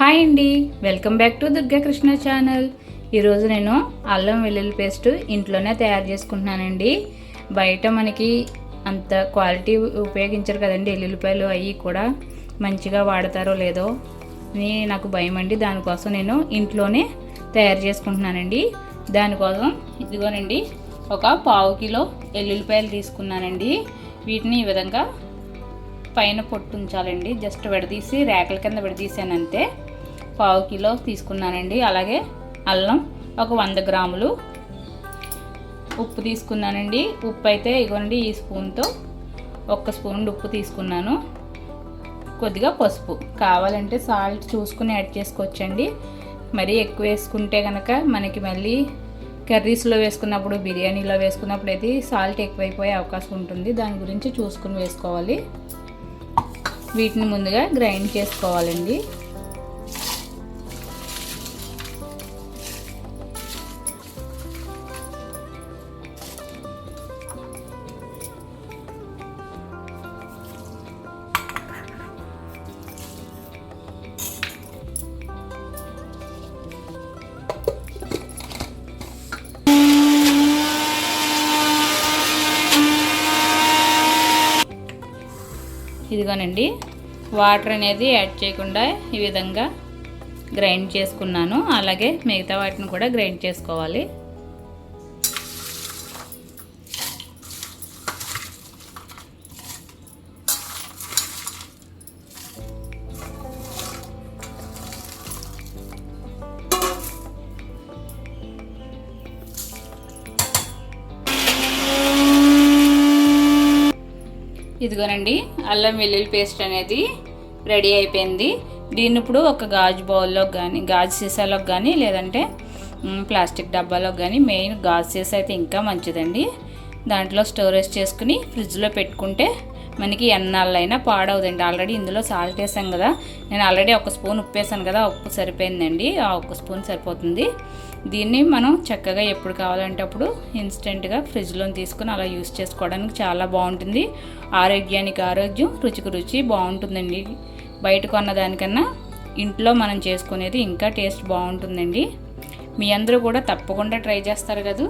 Hi అండి. Welcome back to Durga Krishna channel. ఈరోజు నేను అల్లం వెల్లుల్లి పేస్ట్ ఇంట్లోనే తయారు చేసుకుంటున్నానండి. బయట మనకి అంత క్వాలిటీ ఉపయోగించరు కదండి ఎల్లుల్లిపాయలు అవి కూడా. మంచిగా వాడతారో లేదో అని నాకు భయం అండి. దానికోసం నేను ఇంట్లోనే తయారు చేసుకుంటున్నానండి. దానికోసం ఇదిగోనండి ఒక పావు కిలో ఎల్లుల్లిపాయలు తీసుకున్నానండి. వీటిని ఈ విధంగా పైన పొట్టు ఉంచాలండి. జస్ట్ విడదీసి రేకల కింద విడదీసాను అంతే పావు కిలో తీసుకున్నానండి. అలాగే అల్లం ఒక వంద గ్రాములు ఉప్పు తీసుకున్నానండి. ఉప్పు అయితే ఇగోండి ఈ స్పూన్తో ఒక్క స్పూన్ ఉప్పు తీసుకున్నాను. కొద్దిగా పసుపు కావాలంటే సాల్ట్ చూసుకుని యాడ్ చేసుకోవచ్చండి. మరీ ఎక్కువ వేసుకుంటే కనుక మనకి మళ్ళీ కర్రీస్లో వేసుకున్నప్పుడు బిర్యానీలో వేసుకున్నప్పుడు అయితే సాల్ట్ ఎక్కువైపోయే అవకాశం ఉంటుంది. దాని గురించి చూసుకుని వేసుకోవాలి. వీటిని ముందుగా గ్రైండ్ చేసుకోవాలండి. ఇదిగోనండి వాటర్ అనేది యాడ్ చేయకుండా ఈ విధంగా గ్రైండ్ చేసుకున్నాను. అలాగే మిగతా వాటిని కూడా గ్రైండ్ చేసుకోవాలి. ఇదిగోనండి అల్లం వెల్లుల్లి పేస్ట్ అనేది రెడీ అయిపోయింది. దీన్ని ఇప్పుడు ఒక గాజు బౌల్లో కానీ గాజు సీసాలోకి కానీ లేదంటే ప్లాస్టిక్ డబ్బాలోకి కానీ మెయిన్ గాజు సీసా అయితే ఇంకా మంచిదండి. దాంట్లో స్టోరేజ్ చేసుకుని ఫ్రిడ్జ్లో పెట్టుకుంటే మనకి ఎన్నాళ్ళైనా పాడవదండి. ఆల్రెడీ ఇందులో సాల్ట్ వేసాం కదా. నేను ఆల్రెడీ ఒక స్పూన్ ఉప్పు వేసాను కదా ఆ ఉప్పు సరిపోయిందండి. ఆ ఒక్క స్పూన్ సరిపోతుంది. దీన్ని మనం చక్కగా ఎప్పుడు కావాలంటే అప్పుడు ఇన్స్టెంట్గా ఫ్రిడ్జ్లో తీసుకుని అలా యూస్ చేసుకోవడానికి చాలా బాగుంటుంది. ఆరోగ్యానికి ఆరోగ్యం రుచికి రుచి బాగుంటుందండి. బయట కొన్న దానికన్నా ఇంట్లో మనం చేసుకునేది ఇంకా టేస్ట్ బాగుంటుందండి. మీ అందరూ కూడా తప్పకుండా ట్రై చేస్తారు కదా.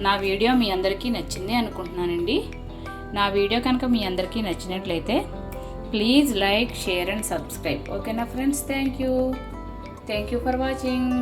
నా వీడియో మీ అందరికీ నచ్చింది అనుకుంటున్నానండి. నా వీడియో కనుక మీ అందరికీ నచ్చినట్లయితే please like share and subscribe. ఓకేనా friends? Thank you. Thank you for watching.